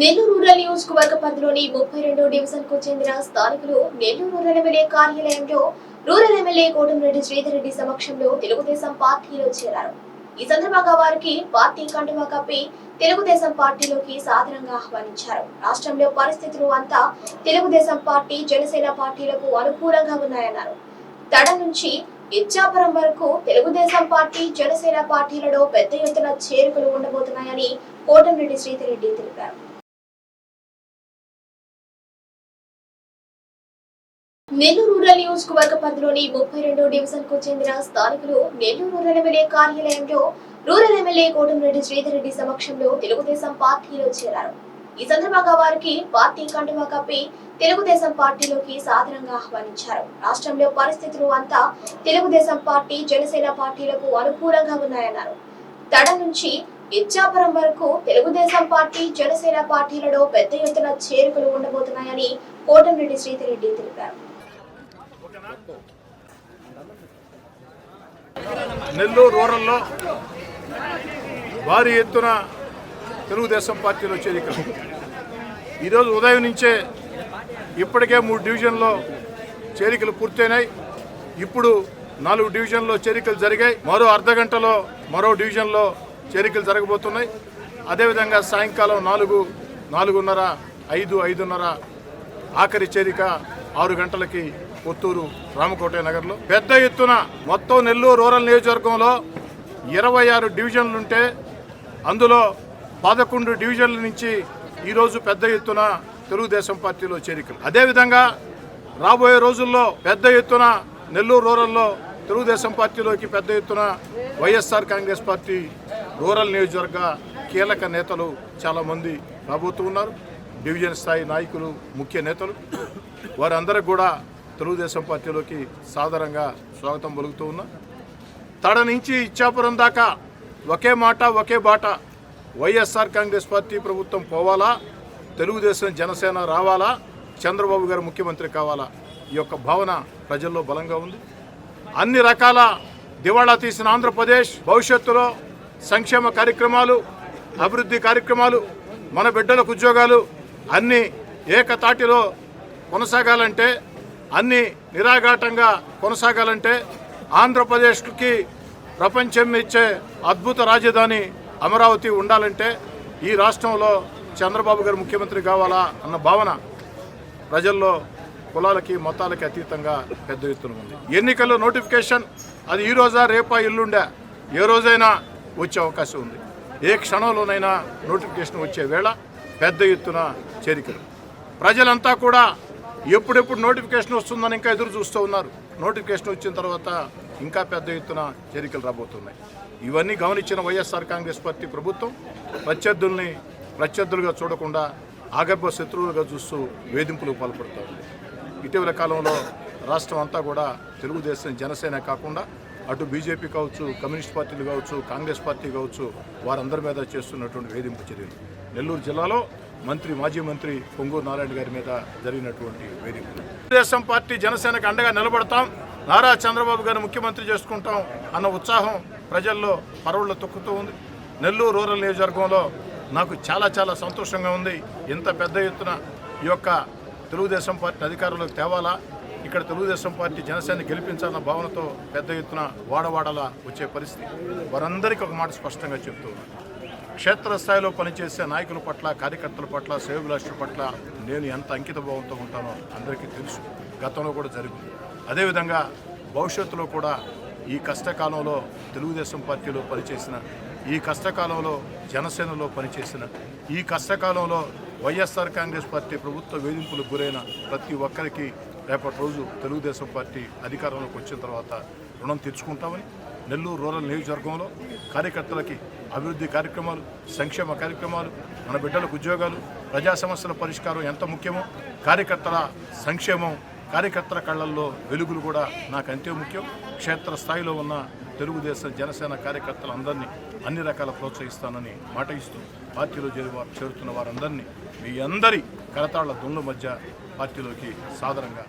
Nellore rural నియోజకవర్గ పరిధిలోని ముప్పై రెండో డివిజన్కు చెందిన స్థానికులు నెల్లూరు రూరల్ ఎమ్మెల్యే కార్యాలయంలో రూరల్ ఎమ్మెల్యే కోటంరెడ్డి శ్రీధర్ రెడ్డి సమక్షంలో తెలుగుదేశం పార్టీలో చేరారు. ఈ సందర్భంగా వారికి పార్టీ కండువా కప్పి తెలుగుదేశం పార్టీలోకి సాధారణంగా ఆహ్వానించారు. రాష్ట్రంలో పరిస్థితులు అంతా తెలుగుదేశం పార్టీ జనసేన పార్టీలకు అనుకూలంగా ఉన్నాయన్నారు. తడ నుంచి ఇచ్చాపురం వరకు తెలుగుదేశం పార్టీ జనసేన పార్టీలలో పెద్ద ఎత్తున చేరుకులు ఉండబోతున్నాయని కోటంరెడ్డి శ్రీధర్ రెడ్డి తెలిపారు. నెల్లూరు రూరల్ నియోజకవర్గ పరిధిలోని ముప్పై రెండో డివిజన్కు చెందిన స్థానికులు నెల్లూరు రూరల్ ఎమ్మెల్యే కార్యాలయంలో రూరల్ ఎమ్మెల్యే కోటంరెడ్డి శ్రీధర్ రెడ్డి సమక్షంలో తెలుగుదేశం పార్టీలో చేరారు. ఈ సందర్భంగా వారికి పార్టీ కండువా కప్పి తెలుగుదేశం పార్టీలోకి సాధారణంగా ఆహ్వానించారు. రాష్ట్రంలో పరిస్థితులు అంతా తెలుగుదేశం పార్టీ జనసేన పార్టీలకు అనుకూలంగా ఉన్నాయన్నారు. తడ నుంచి ఇచ్చాపురం వరకు తెలుగుదేశం పార్టీ జనసేన పార్టీలలో పెద్ద ఎత్తున చేరికలు ఉండబోతున్నాయని కోటంరెడ్డి శ్రీధర్ రెడ్డి తెలిపారు. నెల్లూరు రూరల్లో భారీ ఎత్తున తెలుగుదేశం పార్టీలో చేరికలు. ఈరోజు ఉదయం నుంచే ఇప్పటికే మూడు డివిజన్లో చేరికలు పూర్తయినాయి. ఇప్పుడు నాలుగు డివిజన్లో చేరికలు జరిగాయి. మరో అర్ధ గంటలో మరో డివిజన్లో చేరికలు జరగబోతున్నాయి. అదేవిధంగా సాయంకాలం నాలుగు నాలుగున్నర ఐదు ఐదున్నర ఆఖరి చేరిక ఆరు గంటలకి కొత్తూరు రామకోట నగర్లో. పెద్ద ఎత్తున మొత్తం నెల్లూరు రూరల్ నియోజకవర్గంలో ఇరవై ఆరు డివిజన్లుంటే అందులో పదకొండు డివిజన్ల నుంచి ఈరోజు పెద్ద ఎత్తున తెలుగుదేశం పార్టీలో చేరికలు. అదేవిధంగా రాబోయే రోజుల్లో పెద్ద ఎత్తున నెల్లూరు రూరల్లో తెలుగుదేశం పార్టీలోకి పెద్ద ఎత్తున వైఎస్ఆర్ కాంగ్రెస్ పార్టీ రూరల్ నియోజకవర్గ కీలక నేతలు చాలామంది రాబోతూ ఉన్నారు. డివిజన్ స్థాయి నాయకులు ముఖ్య నేతలు. వారందరికి కూడా తెలుగుదేశం పార్టీలోకి సాదరంగా స్వాగతం పలుకుతూ ఉన్నా. తడ నుంచి ఇచ్చాపురం దాకా ఒకే మాట ఒకే బాట. వైఎస్ఆర్ కాంగ్రెస్ పార్టీ ప్రభుత్వం పోవాలా? తెలుగుదేశం జనసేన రావాలా? చంద్రబాబు గారు ముఖ్యమంత్రి కావాలా? ఈ యొక్క భావన ప్రజల్లో బలంగా ఉంది. అన్ని రకాల దివాళా తీసిన ఆంధ్రప్రదేశ్ భవిష్యత్తులో సంక్షేమ కార్యక్రమాలు అభివృద్ధి కార్యక్రమాలు మన బిడ్డలకు ఉద్యోగాలు అన్నీ ఏకతాటిలో కొనసాగాలంటే అన్ని నిరాఘాటంగా కొనసాగాలంటే ఆంధ్రప్రదేశ్కి ప్రపంచం ఇచ్చే అద్భుత రాజధాని అమరావతి ఉండాలంటే ఈ రాష్ట్రంలో చంద్రబాబు గారు ముఖ్యమంత్రి కావాలా అన్న భావన ప్రజల్లో కులాలకి మతాలకి అతీతంగా పెద్ద ఎత్తున ఉంది. ఎన్నికల్లో నోటిఫికేషన్ అది ఈ రోజా రేపా ఇల్లుండే ఏ రోజైనా వచ్చే అవకాశం ఉంది. ఏ క్షణంలోనైనా నోటిఫికేషన్ వచ్చే వేళ పెద్ద ఎత్తున చేరికలు. ప్రజలంతా కూడా ఎప్పుడెప్పుడు నోటిఫికేషన్ వస్తుందని ఇంకా ఎదురు చూస్తూ ఉన్నారు. నోటిఫికేషన్ వచ్చిన తర్వాత ఇంకా పెద్ద ఎత్తున చేరికలు రాబోతున్నాయి. ఇవన్నీ గమనించిన వైఎస్ఆర్ కాంగ్రెస్ పార్టీ ప్రభుత్వం ప్రత్యర్థుల్ని ప్రత్యర్థులుగా చూడకుండా ఆగర్భ శత్రువులుగా చూస్తూ వేధింపులకు పాల్పడుతుంది ఇటీవల కాలంలో రాష్ట్రం అంతా కూడా తెలుగుదేశం జనసేన కాకుండా అటు బీజేపీ కావచ్చు కమ్యూనిస్ట్ పార్టీలు కావచ్చు కాంగ్రెస్ పార్టీ కావచ్చు వారందరి మీద చేస్తున్నటువంటి వేధింపు చర్యలు. నెల్లూరు జిల్లాలో మంత్రి మాజీ మంత్రి పొంగూరు నారాయణ గారి మీద జరిగినటువంటి వేధింపులు తెలుగుదేశం పార్టీ జనసేనకు అండగా నిలబడతాం నారా చంద్రబాబు గారిని ముఖ్యమంత్రి చేసుకుంటాం అన్న ఉత్సాహం ప్రజల్లో పరవుల్లో తొక్కుతూ ఉంది. నెల్లూరు రూరల్ నియోజకవర్గంలో నాకు చాలా చాలా సంతోషంగా ఉంది. ఇంత పెద్ద ఎత్తున ఈ యొక్క తెలుగుదేశం పార్టీ అధికారంలోకి తేవాలా? ఇక్కడ తెలుగుదేశం పార్టీ జనసేన గెలిపించాలన్న భావనతో పెద్ద ఎత్తున వాడవాడలా వచ్చే పరిస్థితి. వారందరికీ ఒక మాట స్పష్టంగా చెప్తూ ఉన్నాను. క్షేత్రస్థాయిలో పనిచేసే నాయకుల పట్ల కార్యకర్తల పట్ల సేవభిలాషుల పట్ల నేను ఎంత అంకిత భావంతో ఉంటానో అందరికీ తెలుసు. గతంలో కూడా జరిగింది. అదేవిధంగా భవిష్యత్తులో కూడా ఈ కష్టకాలంలో తెలుగుదేశం పార్టీలో పనిచేసిన ఈ కష్టకాలంలో జనసేనలో పనిచేసిన ఈ కష్టకాలంలో వైఎస్ఆర్ కాంగ్రెస్ పార్టీ ప్రభుత్వ వేధింపులకు గురైన ప్రతి ఒక్కరికి రేపటి రోజు తెలుగుదేశం పార్టీ అధికారంలోకి వచ్చిన తర్వాత రుణం తీర్చుకుంటామని నెల్లూరు రూరల్ నియోజకవర్గంలో కార్యకర్తలకి అభివృద్ధి కార్యక్రమాలు సంక్షేమ కార్యక్రమాలు మన బిడ్డలకు ఉద్యోగాలు ప్రజా సమస్యల పరిష్కారం ఎంత ముఖ్యమో కార్యకర్తల సంక్షేమం కార్యకర్తల కళ్ళల్లో వెలుగులు కూడా నాకు అంతే ముఖ్యం. క్షేత్ర స్థాయిలో ఉన్న తెలుగుదేశం జనసేన కార్యకర్తలందరినీ అన్ని రకాల ప్రోత్సహిస్తానని మాట ఇస్తూ పార్టీలో చేరి వారు చేరుతున్న వారందరినీ మీ అందరి కరతాళ్ళ దుండ్ల మధ్య పార్టీలోకి సాదరంగా